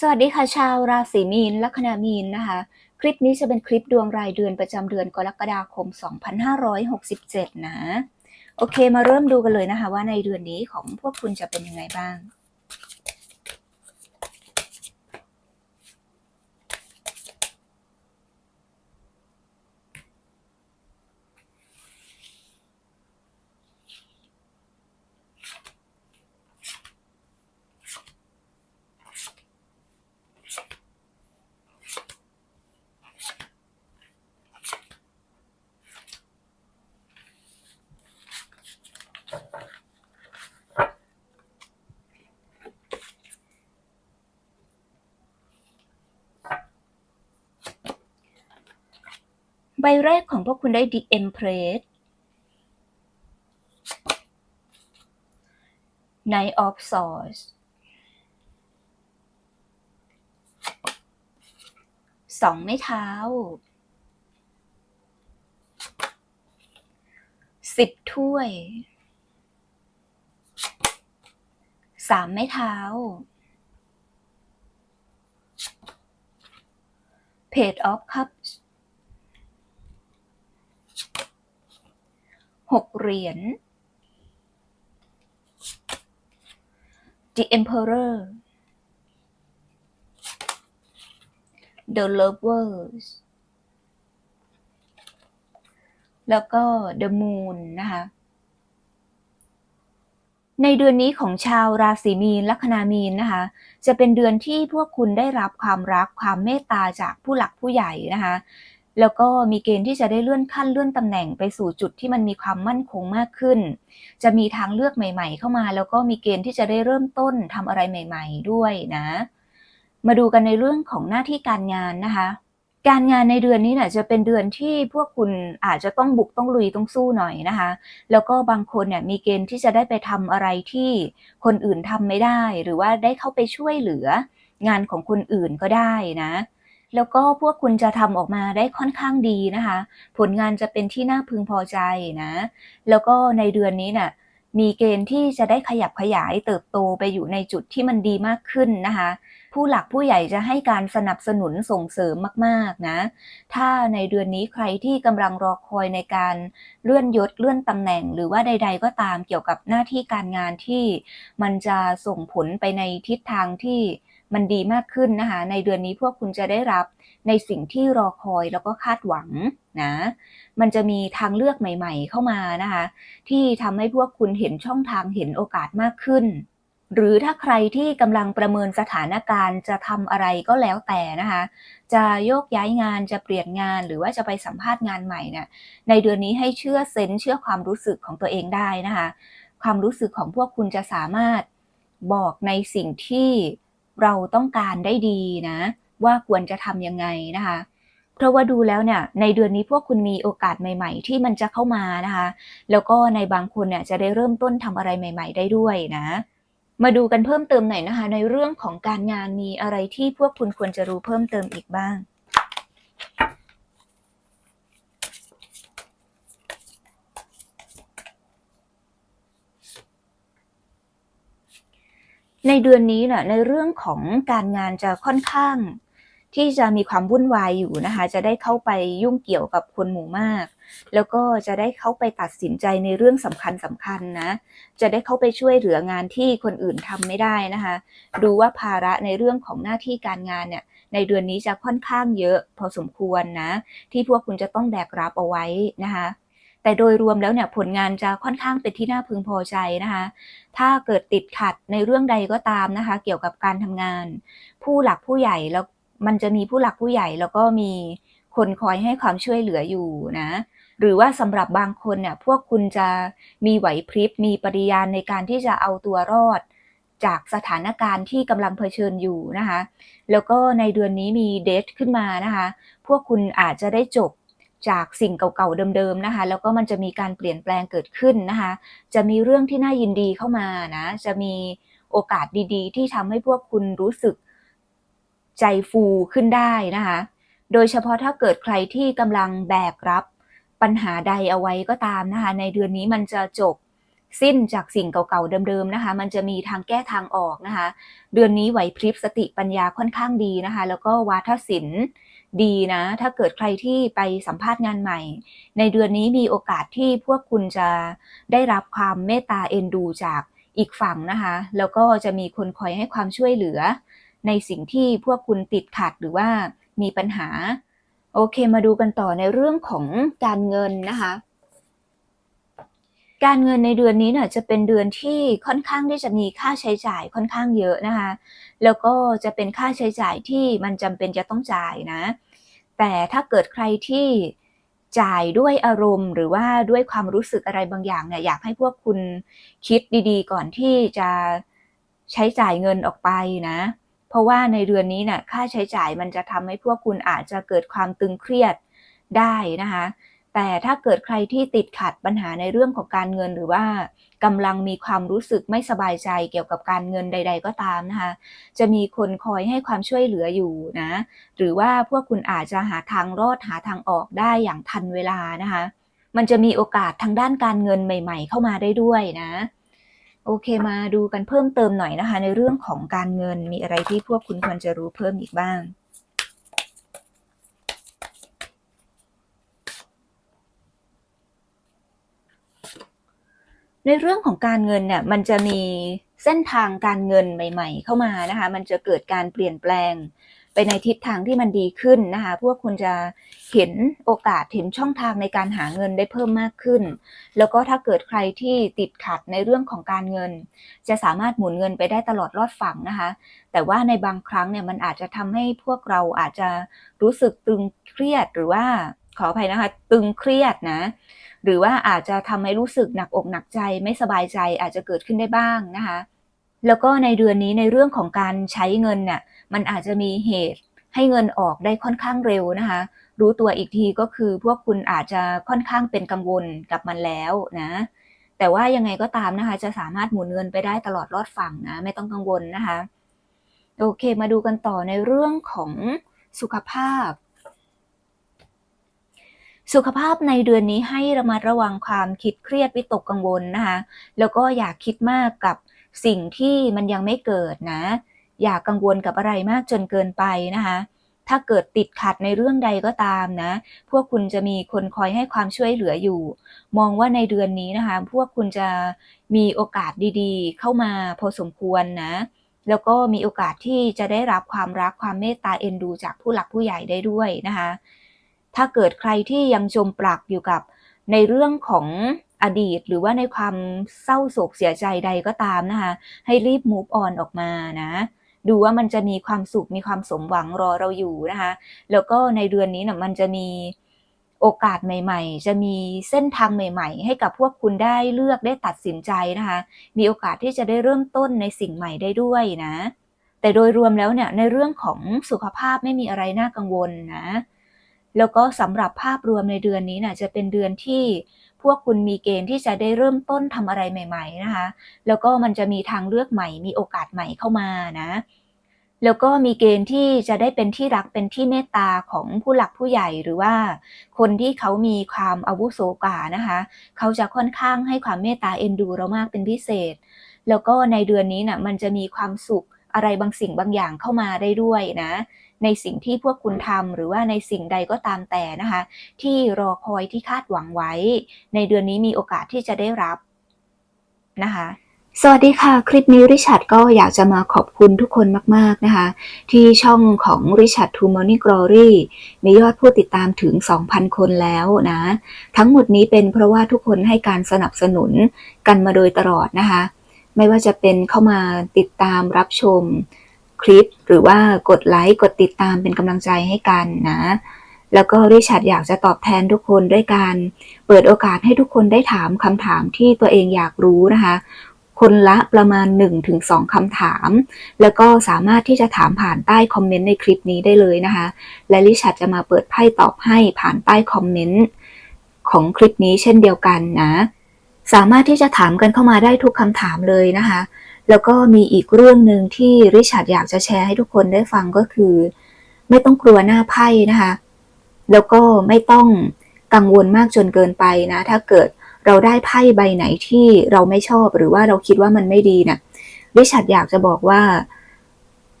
สวัสดีค่ะชาวราศีมีนลัคนามีนนะคะ คลิปนี้จะเป็นคลิปดวงรายเดือนประจำเดือนกรกฎาคม 2567 นะ โอเคมาเริ่มดูกันเลยนะคะ ว่าในเดือนนี้ของพวกคุณจะเป็นยังไงบ้าง ใบแรกของพวกคุณได้ The Empress Knight of Swords สองไม้เท้าสิบถ้วยสามไม้เท้า Page of Cups หกเหรียญ The Emperor The Lovers แล้วก็ The Moon นะคะ ในเดือนนี้ของชาวราศีมีนลัคนามีนนะคะ จะเป็นเดือนที่พวกคุณได้รับความรักความเมตตาจากผู้หลักผู้ใหญ่นะคะ แล้วก็มีเกณฑ์ที่จะได้เลื่อนขั้นเลื่อนตำแหน่งไปสู่จุดที่มันมีความมั่นคงมากขึ้น จะมีทางเลือกใหม่ ๆ เข้ามา แล้วก็มีเกณฑ์ที่จะได้เริ่มต้นทำอะไรใหม่ ๆ ด้วยนะ มาดูกันในเรื่องของหน้าที่การงานนะคะ การงานในเดือนนี้เนี่ยจะเป็นเดือนที่พวกคุณอาจจะต้องบุกต้องลุยต้องสู้หน่อยนะคะ แล้วก็บางคนเนี่ยมีเกณฑ์ที่จะได้ไปทำอะไรที่คนอื่นทำไม่ได้ หรือว่าได้เข้าไปช่วยเหลืองานของคนอื่นก็ได้นะ แล้วก็พวกคุณจะทำออกมาได้ค่อนข้างดีนะคะ ผลงานจะเป็นที่น่าพึงพอใจนะ แล้วก็ในเดือนนี้เนี่ยมีเกณฑ์ที่จะได้ขยับขยายเติบโตไปอยู่ในจุดที่มันดีมากขึ้นนะคะ ผู้หลักผู้ใหญ่จะให้การสนับสนุนส่งเสริมมากๆนะ ถ้าในเดือนนี้ใครที่กำลังรอคอยในการเลื่อนยศเลื่อนตำแหน่ง หรือว่าใด ๆ ก็ตามเกี่ยวกับหน้าที่การงานที่มันจะส่งผลไปในทิศทางที่ มันดีมากขึ้นนะคะ ในเดือนนี้พวกคุณจะได้รับในสิ่งที่รอคอยแล้วก็คาดหวังนะ มันจะมีทางเลือกใหม่ ๆ เข้ามานะคะ ที่ทำให้พวกคุณเห็นช่องทางเห็นโอกาสมากขึ้น หรือถ้าใครที่กำลังประเมินสถานการณ์จะทำอะไรก็แล้วแต่นะคะ จะโยกย้ายงานจะเปลี่ยนงานหรือว่าจะไปสัมภาษณ์งานใหม่เนี่ยในเดือนนี้ให้เชื่อเซนเชื่อความรู้สึกของตัวเองได้นะคะ ความรู้สึกของพวกคุณจะสามารถบอกในสิ่งที่ เราต้องการได้ดีนะ ว่าควรจะทำยังไงนะคะ เพราะว่าดูแล้วเนี่ยในเดือนนี้พวกคุณมีโอกาสใหม่ ๆ ที่มันจะเข้ามานะคะ แล้วก็ในบางคนเนี่ยจะได้เริ่มต้นทำอะไรใหม่ ๆ ได้ด้วยนะมาดูกันเพิ่มเติมหน่อยนะคะ ในเรื่องของการงานมีอะไรที่พวกคุณควรจะรู้เพิ่มเติมอีกบ้าง ในเดือนนี้น่ะในเรื่องของการงานจะค่อนข้าง ที่จะมีความวุ่นวายอยู่นะคะ จะได้เข้าไปยุ่งเกี่ยวกับคนหมู่มาก แล้วก็จะได้เข้าไปตัดสินใจในเรื่องสำคัญสำคัญนะ จะได้เข้าไปช่วยเหลืองานที่คนอื่นทำไม่ได้นะคะ ดูว่าภาระในเรื่องของหน้าที่การงานเนี่ย ในเดือนนี้จะค่อนข้างเยอะพอสมควรนะ ที่พวกคุณจะต้องแบกรับเอาไว้นะคะ แต่โดยรวมแล้วเนี่ยผลงานจะค่อนข้างเป็นที่น่าพึงพอใจนะคะ ถ้าเกิดติดขัดในเรื่องใดก็ตามนะคะ เกี่ยวกับการทำงาน ผู้หลักผู้ใหญ่แล้วมันจะมีผู้หลักผู้ใหญ่แล้วก็มีคนคอยให้ความช่วยเหลืออยู่นะหรือว่าสำหรับบางคนเนี่ยพวกคุณจะมีไหวพริบมีปริยานในการที่จะเอาตัวรอด จากสถานการณ์ที่กำลังเผชิญอยู่นะคะ แล้วก็ในเดือนนี้มีเดทขึ้นมานะคะ พวกคุณอาจจะได้จบ จากสิ่งเก่าๆเดิมๆนะคะ แล้วก็มันจะมีการเปลี่ยนแปลงเกิดขึ้นนะคะ จะมีเรื่องที่น่ายินดีเข้ามานะ จะมีโอกาสดีๆ ที่ทำให้พวกคุณรู้สึกใจฟูขึ้นได้นะคะ โดยเฉพาะถ้าเกิดใครที่กำลังแบกรับปัญหาใดเอาไว้ก็ตามนะคะ ในเดือนนี้มันจะจบสิ้นจากสิ่งเก่าๆเดิมๆนะคะ มันจะมีทางแก้ทางออกนะคะ เดือนนี้ไหวพริบสติปัญญาค่อนข้างดีนะคะ แล้วก็วาทศิลป์ ดีนะ ถ้าเกิดใครที่ไปสัมภาษณ์งานใหม่ ในเดือนนี้มีโอกาสที่พวกคุณจะได้รับความเมตตาเอ็นดูจากอีกฝั่งนะคะ แล้วก็จะมีคนคอยให้ความช่วยเหลือ ในสิ่งที่พวกคุณติดขัดหรือว่ามีปัญหา โอเคมาดูกันต่อในเรื่องของการเงินนะคะการเงินในเดือนนี้เนี่ยจะเป็นเดือนที่ค่อนข้างที่จะมีค่าใช้จ่ายค่อนข้างเยอะนะคะ แล้วก็จะเป็นค่าใช้จ่ายที่มันจำเป็นจะต้องจ่ายนะ แต่ถ้าเกิดใครที่จ่ายด้วยอารมณ์ หรือว่าด้วยความรู้สึกอะไรบางอย่างเนี่ยอยากให้พวกคุณคิดดีๆ ก่อนที่จะใช้จ่ายเงินออกไปนะ เพราะว่าในเดือนนี้เนี่ยค่าใช้จ่ายมันจะทำให้พวกคุณอาจจะเกิดความตึงเครียดได้นะคะ แต่ถ้าเกิดใครที่ติดขัดปัญหาในเรื่องของการเงินหรือว่ากำลังมีความรู้สึกไม่สบายใจเกี่ยวกับการเงินใด ๆ ก็ตามนะคะจะมีคนคอยให้ความช่วยเหลืออยู่นะหรือว่าพวกคุณอาจจะหาทางรอดหาทางออกได้อย่างทันเวลานะคะมันจะมีโอกาสทางด้านการเงินใหม่ ๆ เข้ามาได้ด้วยนะโอเคมาดูกันเพิ่มเติมหน่อยนะคะ ในเรื่องของการเงินมีอะไรที่พวกคุณควรจะรู้เพิ่มอีกบ้าง ในเรื่องของการเงินเนี่ยมันจะมีเส้นทางการเงินใหม่ ๆ เข้ามานะคะ มันจะเกิดการเปลี่ยนแปลงไปในทิศทางที่มันดีขึ้นนะคะ พวกคุณจะเห็นโอกาสเห็นช่องทางในการหาเงินได้เพิ่มมากขึ้น แล้วก็ถ้าเกิดใครที่ติดขัดในเรื่องของการเงิน จะสามารถหมุนเงินไปได้ตลอดรอดฝั่งนะคะ แต่ว่าในบางครั้งเนี่ยมันอาจจะทำให้พวกเราอาจจะรู้สึกตึงเครียดหรือว่าขออภัยนะคะ ตึงเครียดนะ หรือว่าอาจจะทำให้รู้สึกหนักอกหนักใจไม่สบายใจอาจจะเกิดขึ้นได้บ้างนะคะ แล้วก็ในเดือนนี้ในเรื่องของการใช้เงินเนี่ยมันอาจจะมีเหตุให้เงินออกได้ค่อนข้างเร็วนะคะ รู้ตัวอีกทีก็คือพวกคุณอาจจะค่อนข้างเป็นกังวลกับมันแล้วนะแต่ว่ายังไงก็ตามนะคะ จะสามารถหมุนเงินไปได้ตลอดรอดฝั่งนะไม่ต้องกังวลนะคะ โอเคมาดูกันต่อในเรื่องของสุขภาพ สุขภาพในเดือนนี้ให้ระมัดระวังความคิดเครียดวิตกกังวลนะคะแล้วก็อย่าคิดมากกับสิ่งที่มันยังไม่เกิดนะ อย่ากังวลกับอะไรมากจนเกินไปนะคะถ้าเกิดติดขัดในเรื่องใดก็ตามนะ พวกคุณจะมีคนคอยให้ความช่วยเหลืออยู่ มองว่าในเดือนนี้นะคะ พวกคุณจะมีโอกาสดีๆ เข้ามาพอสมควรนะ แล้วก็มีโอกาสที่จะได้รับความรักความเมตตาเอ็นดูจากผู้หลักผู้ใหญ่ได้ด้วยนะคะ ถ้าเกิดใครที่ยังจมปลักอยู่กับในเรื่องของอดีตหรือว่าในความเศร้าโศกเสียใจใดก็ตามนะคะ ให้รีบ move on ออกมานะ ดูว่ามันจะมีความสุขมีความสมหวังรอเราอยู่นะคะ แล้วก็ในเดือนนี้นะมันจะมีโอกาสใหม่ ๆ จะมีเส้นทางใหม่ ๆ ให้กับพวกคุณได้เลือกได้ตัดสินใจนะคะ มีโอกาสที่จะได้เริ่มต้นในสิ่งใหม่ได้ด้วยนะ แต่โดยรวมแล้วเนี่ยในเรื่องของสุขภาพไม่มีอะไรน่ากังวลนะ แล้วก็สำหรับภาพรวมในเดือนนี้นะจะเป็นเดือนที่พวกคุณมีเกณฑ์ที่จะได้เริ่มต้นทำอะไรใหม่ ๆนะคะ แล้วก็มันจะมีทางเลือกใหม่ มีโอกาสใหม่เข้ามานะแล้วก็มีเกณฑ์ที่จะได้เป็นที่รักเป็นที่เมตตาของผู้หลักผู้ใหญ่หรือว่าคนที่เขามีความอาวุโสกว่านะคะ เขาจะค่อนข้างให้ความเมตตาเอ็นดูเรามากเป็นพิเศษ แล้วก็ในเดือนนี้นะ่ะมันจะมีความสุข อะไรบางสิ่งบางอย่างเข้ามาได้ด้วยนะ ในสิ่งที่พวกคุณทำหรือว่าในสิ่งใดก็ตามแต่นะคะ ที่รอคอยที่คาดหวังไว้ ในเดือนนี้มีโอกาสที่จะได้รับนะคะสวัสดีค่ะ คลิปนี้ริชาร์ดก็อยากจะมาขอบคุณทุกคนมาก ๆ นะคะ ที่ช่องของ Richard to Money Glory มียอดผู้ติดตามถึง 2,000 คนแล้วนะ ทั้งหมดนี้เป็นเพราะว่าทุกคนให้การสนับสนุนกันมาโดยตลอดนะคะ ไม่ว่าจะเป็นเข้ามาติดตามรับชมคลิป หรือว่ากดไลค์กดติดตามเป็นกำลังใจให้กันนะ แล้วก็ริชาร์ดอยากจะตอบแทนทุกคนด้วยการเปิดโอกาสให้ทุกคนได้ถามคำถามที่ตัวเองอยากรู้นะคะ คนละประมาณ 1-2คำถาม แล้วก็สามารถที่จะถามผ่านใต้คอมเมนต์ในคลิปนี้ได้เลยนะคะ และลิชัดจะมาเปิดไพ่ตอบให้ผ่านใต้คอมเมนต์ของคลิปนี้เช่นเดียวกันนะ สามารถที่จะถามกันเข้ามาได้ทุกคำถามเลยนะคะ แล้วก็มีอีกเรื่องหนึ่งที่ริชาร์ดอยากจะแชร์ให้ทุกคนได้ฟังก็คือ ไม่ต้องกลัวหน้าไพ่นะคะ แล้วก็ไม่ต้องกังวลมากจนเกินไปนะ ถ้าเกิดเราได้ไพ่ใบไหนที่เราไม่ชอบหรือว่าเราคิดว่ามันไม่ดีนะ่ะริชัดอยากจะบอกว่า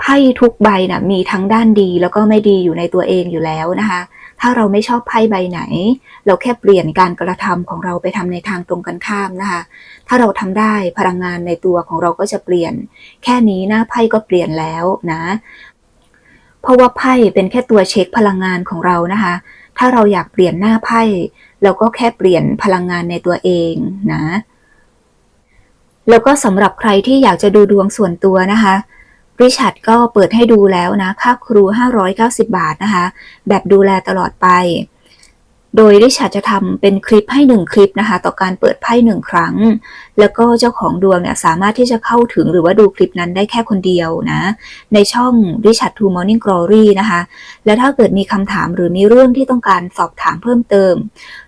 ไพ่ทุกใบนะ่ะมีทั้งด้านดีแล้วก็ไม่ดีอยู่ในตัวเองอยู่แล้วนะคะ ถ้าเราไม่ชอบไพ่ใบไหน เราแค่เปลี่ยนการกระทำของเราไปทำในทางตรงกันข้ามนะคะ ถ้าเราทำได้พลังงานในตัวของเราก็จะเปลี่ยน แค่นี้หน้าไพ่ก็เปลี่ยนแล้วนะ เพราะว่าไพ่เป็นแค่ตัวเช็คพลังงานของเรานะคะ ถ้าเราอยากเปลี่ยนหน้าไพ่เราก็แค่เปลี่ยนพลังงานในตัวเองนะ แล้วก็สำหรับใครที่อยากจะดูดวงส่วนตัวนะคะ ริชาร์ดก็เปิดให้ดูแล้วนะ ค่าครู 590 บาทนะคะ แบบดูแลตลอดไป โดยริชาร์ดจะทำเป็นคลิปให้ 1 คลิปนะคะ ต่อการเปิดไพ่หนึ่งครั้ง แล้วก็เจ้าของดวงเนี่ยสามารถที่จะเข้าถึงหรือว่าดูคลิปนั้นได้แค่คนเดียวนะ ในช่อง Richard to Morning Glory นะคะ และถ้าเกิดมีคำถามหรือมีเรื่องที่ต้องการสอบถามเพิ่มเติม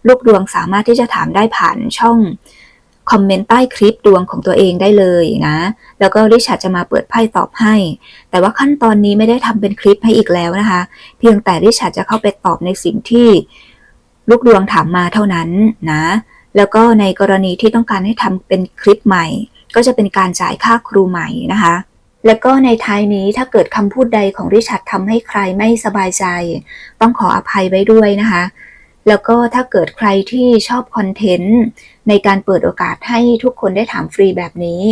ลูกดวงสามารถที่จะถามได้ผ่านช่อง คอมเมนต์ใต้คลิปดวงของตัวเองได้เลยนะ แล้วก็ริชาร์ดจะมาเปิดไพ่ตอบให้ แต่ว่าขั้นตอนนี้ไม่ได้ทำเป็นคลิปให้อีกแล้วนะคะ เพียงแต่ริชาร์ดจะเข้าไปตอบในสิ่งที่ลูกดวงถามมาเท่านั้นนะ แล้วก็ในกรณีที่ต้องการให้ทำเป็นคลิปใหม่ ก็จะเป็นการจ่ายค่าครูใหม่นะคะ แล้วก็ในท้ายนี้ถ้าเกิดคำพูดใดของริชาร์ดทำให้ใครไม่สบายใจ ต้องขออภัยไว้ด้วยนะคะ แล้วก็ถ้าเกิดใครที่ชอบคอนเทนต์ในการเปิดโอกาสให้ทุกคนได้ถามฟรีแบบนี้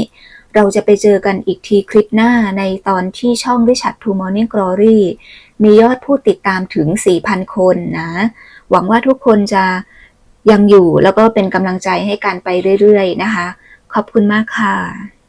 เราจะไปเจอกันอีกทีคลิปหน้าในตอนที่ช่อง Richard to Morning Glory มียอดผู้ติดตามถึง 4,000 คนนะ หวังว่าทุกคนจะยังอยู่แล้วก็เป็นกำลังใจให้กันไปเรื่อยๆนะคะ ขอบคุณมากค่ะ